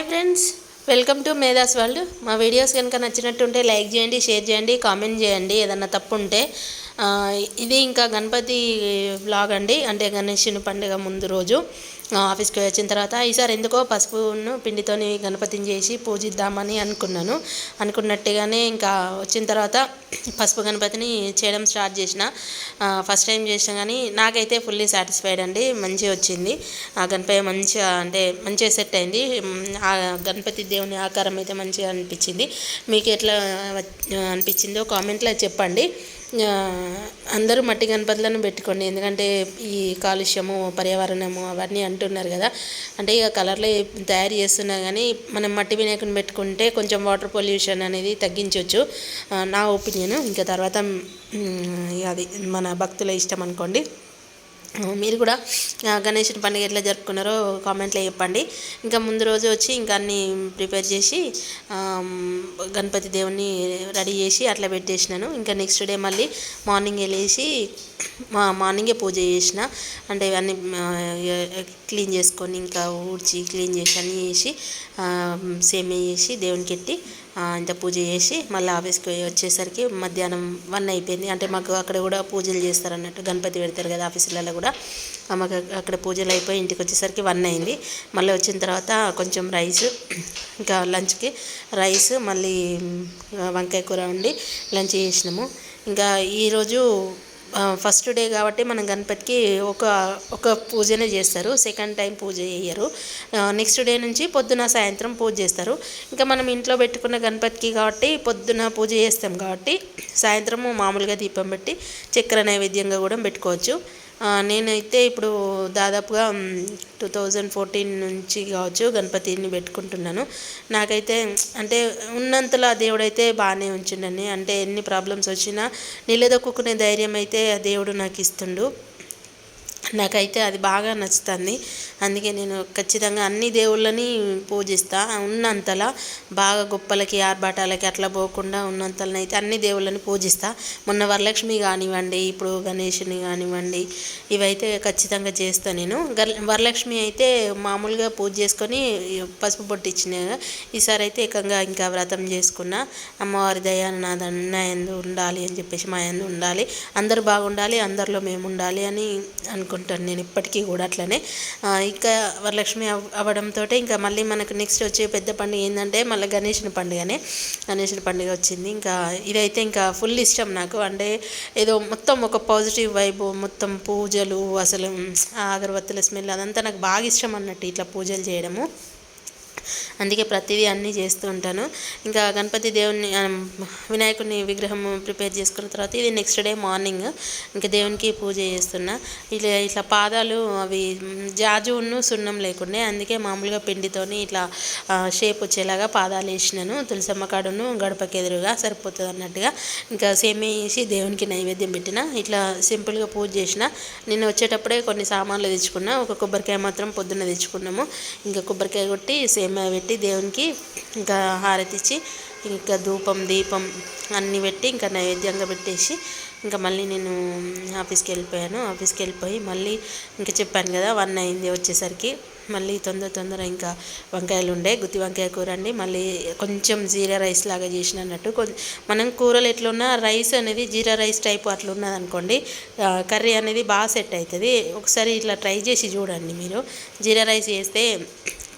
Hi friends welcome to Medha's world. మా videos కనుక నచ్చినట్టుంటే లైక్ చేయండి షేర్ చేయండి కామెంట్ చేయండి. ఏదన్నా తప్పు ఉంటే ఇది ఇంకా గణపతి వ్లాగ్ అండి. అంటే గణేషుని పండుగ ముందు రోజు ఆఫీస్కి వచ్చిన తర్వాత ఈసారి ఎందుకో పసుపును పిండితోని గణపతిని చేసి పూజిద్దామని అనుకున్నాను. అనుకున్నట్టుగానే ఇంకా వచ్చిన తర్వాత పసుపు గణపతిని చేయడం స్టార్ట్ చేసిన. ఫస్ట్ టైం చేసిన కానీ నాకైతే ఫుల్లీ సాటిస్ఫైడ్ అండి. మంచిగా వచ్చింది. ఆ గణపతి మంచిగా అంటే మంచిగా సెట్ అయింది. ఆ గణపతి దేవుని ఆకారం అయితే మంచిగా అనిపించింది. మీకు ఎట్లా వ- అనిపించిందో కామెంట్లో చెప్పండి. అందరూ మట్టి గణపతులను పెట్టుకోండి. ఎందుకంటే ఈ కాలుష్యము పర్యావరణము అవన్నీ అంటున్నారు కదా. అంటే ఇక కలర్లు తయారు చేస్తున్నా కానీ మనం మట్టి వినాయకుని పెట్టుకుంటే కొంచెం వాటర్ పొల్యూషన్ అనేది తగ్గించవచ్చు నా ఒపీనియన్. ఇంకా తర్వాత అది మన భక్తుల ఇష్టం అనుకోండి. మీరు కూడా ఆ, గణేషుని పండుగ ఎట్లా జరుపుకున్నారో కామెంట్లో చెప్పండి. ఇంకా ముందు రోజు వచ్చి ఇంకా అన్ని ప్రిపేర్ చేసి గణపతి దేవుని రెడీ చేసి అట్లా పెట్టేసినాను. ఇంకా నెక్స్ట్ డే మళ్ళీ మార్నింగ్ వెళ్ళేసి మా మార్నింగే పూజ చేసిన. అంటే ఇవన్నీ క్లీన్ చేసుకొని ఇంకా ఊడ్చి క్లీన్ చేసి అన్నీ చేసి సేమే చేసి దేవునికి ఎట్టి ఇంత పూజ చేసి మళ్ళీ ఆఫీస్కి వచ్చేసరికి మధ్యాహ్నం వన్ అయిపోయింది. అంటే మాకు అక్కడ కూడా పూజలు చేస్తారు అన్నట్టు గణపతి పెడతారు కదా ఆఫీసులలో కూడా. మాకు అక్కడ పూజలు అయిపోయి ఇంటికి వచ్చేసరికి వన్ అయింది. మళ్ళీ వచ్చిన తర్వాత కొంచెం రైస్ ఇంకా లంచ్కి రైస్ మళ్ళీ వంకాయ కూర వండి లంచ్ చేసినాము. ఇంకా ఈరోజు ఫస్ట్ డే కాబట్టి మనం గణపతికి ఒక ఒక పూజనే చేస్తారు. సెకండ్ టైం పూజ చేయరు నెక్స్ట్ డే నుంచి పొద్దున సాయంత్రం పూజ చేస్తారు. ఇంకా మనం ఇంట్లో పెట్టుకున్న గణపతికి కాబట్టి పొద్దున పూజ చేస్తాం కాబట్టి సాయంత్రము మామూలుగా దీపం పెట్టి చక్కెర నైవేద్యంగా కూడా పెట్టుకోవచ్చు. నేనైతే ఇప్పుడు దాదాపుగా టూ థౌజండ్ ఫోర్టీన్ నుంచి కావచ్చు గణపతిని పెట్టుకుంటున్నాను. నాకైతే అంటే ఉన్నంతలో ఆ దేవుడైతే బాగానే ఉంచిండని అంటే ఎన్ని ప్రాబ్లమ్స్ వచ్చినా నిలదొక్కునే ధైర్యం అయితే ఆ దేవుడు నాకు ఇస్తుండు నాకైతే అది బాగా నచ్చుతుంది. అందుకే నేను ఖచ్చితంగా అన్ని దేవుళ్ళని పూజిస్తా. ఉన్నంతలా బాగా గొప్పలకి ఆర్భాటాలకి అట్లా పోకుండా ఉన్నంతలనైతే అన్ని దేవుళ్ళని పూజిస్తా. మొన్న వరలక్ష్మి కానివ్వండి ఇప్పుడు గణేషుని కానివ్వండి ఇవైతే ఖచ్చితంగా చేస్తాను నేను. గర్ వరలక్ష్మి అయితే మామూలుగా పూజ చేసుకొని పసుపు బొట్టు ఇచ్చిన ఈసారి అయితే ఏకంగా ఇంకా వ్రతం చేసుకున్నా. అమ్మవారి దయ నా నా ఉండాలి అని చెప్పేసి మా యందు ఉండాలి. అందరూ బాగుండాలి అందరిలో మేము ఉండాలి అని అనుకుంటాను నేను ఇప్పటికీ కూడా అట్లనే. ఇంకా వరలక్ష్మి అవ్వడంతో ఇంకా మళ్ళీ మనకు నెక్స్ట్ వచ్చే పెద్ద పండుగ ఏంటంటే మళ్ళీ గణేషుని పండుగనే. గణేషుని పండుగ వచ్చింది. ఇంకా ఇదైతే ఇంకా ఫుల్ ఇష్టం నాకు. అంటే ఏదో మొత్తం ఒక పాజిటివ్ వైబ్ మొత్తం పూజలు అసలు అగరబత్తుల స్మెల్ అదంతా నాకు బాగా ఇష్టం అన్నట్టు ఇట్లా పూజలు చేయడము. అందుకే ప్రతిదీ అన్నీ చేస్తూ ఉంటాను. ఇంకా గణపతి దేవుని వినాయకుడిని విగ్రహం ప్రిపేర్ చేసుకున్న తర్వాత ఇది నెక్స్ట్ డే మార్నింగ్ ఇంకా దేవునికి పూజ చేస్తున్నా. ఇట్లా ఇట్లా పాదాలు అవి మ్, జాజును సున్నం లేకుండే అందుకే మామూలుగా పిండితోని ఇట్లా షేప్ వచ్చేలాగా పాదాలు వేసినాను. తులసమ్మ కాడును గడపకి ఎదురుగా సరిపోతుంది అన్నట్టుగా. ఇంకా సేమే వేసి దేవునికి నైవేద్యం పెట్టిన ఇట్లా సింపుల్గా పూజ చేసిన. నిన్న వచ్చేటప్పుడే కొన్ని సామాన్లు తెచ్చుకున్నా ఒక కొబ్బరికాయ మాత్రం పొద్దున్న తెచ్చుకున్నాము. ఇంకా కొబ్బరికాయ కొట్టి సేమ పెట్టి దేవునికి ఇంకా హారతి ఇచ్చి ఇంకా ధూపం దీపం అన్నీ పెట్టి ఇంకా నైవేద్యంగా పెట్టేసి ఇంకా మళ్ళీ నేను ఆఫీస్కి వెళ్ళిపోయాను. ఆఫీస్కి వెళ్ళిపోయి మళ్ళీ ఇంకా చెప్పాను కదా వన్ అయింది వచ్చేసరికి. మళ్ళీ తొందర తొందర ఇంకా వంకాయలు ఉండే గుత్తి వంకాయ కూర అండి. మళ్ళీ కొంచెం జీరా రైస్ లాగా చేసిన అన్నట్టు. మనం కూరలు ఎట్లున్నా రైస్ అనేది జీరా రైస్ టైప్ అట్లా ఉన్నది అనుకోండి కర్రీ అనేది బాగా సెట్ అవుతుంది. ఒకసారి ఇట్లా ట్రై చేసి చూడండి మీరు. జీరా రైస్ చేస్తే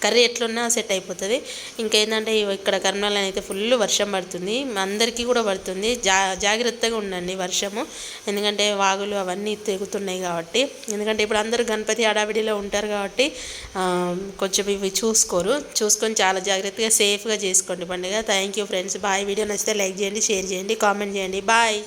కర్రీ ఎట్లున్నా సెట్ అయిపోతుంది. ఇంకేంటంటే ఇక్కడ కర్నూలు అయితే ఫుల్ వర్షం పడుతుంది. అందరికీ కూడా పడుతుంది. జా జాగ్రత్తగా ఉండండి వర్షము. ఎందుకంటే వాగులు అవన్నీ తెగుతున్నాయి కాబట్టి. ఎందుకంటే ఇప్పుడు అందరూ గణపతి హడావిడిలో ఉంటారు కాబట్టి కొంచెం ఇవి చూసుకోరు. చూసుకొని చాలా జాగ్రత్తగా సేఫ్గా చేసుకోండి పండుగ. Thank you friends bye video నచ్చితే లైక్ చేయండి షేర్ చేయండి కామెంట్ చేయండి. బాయ్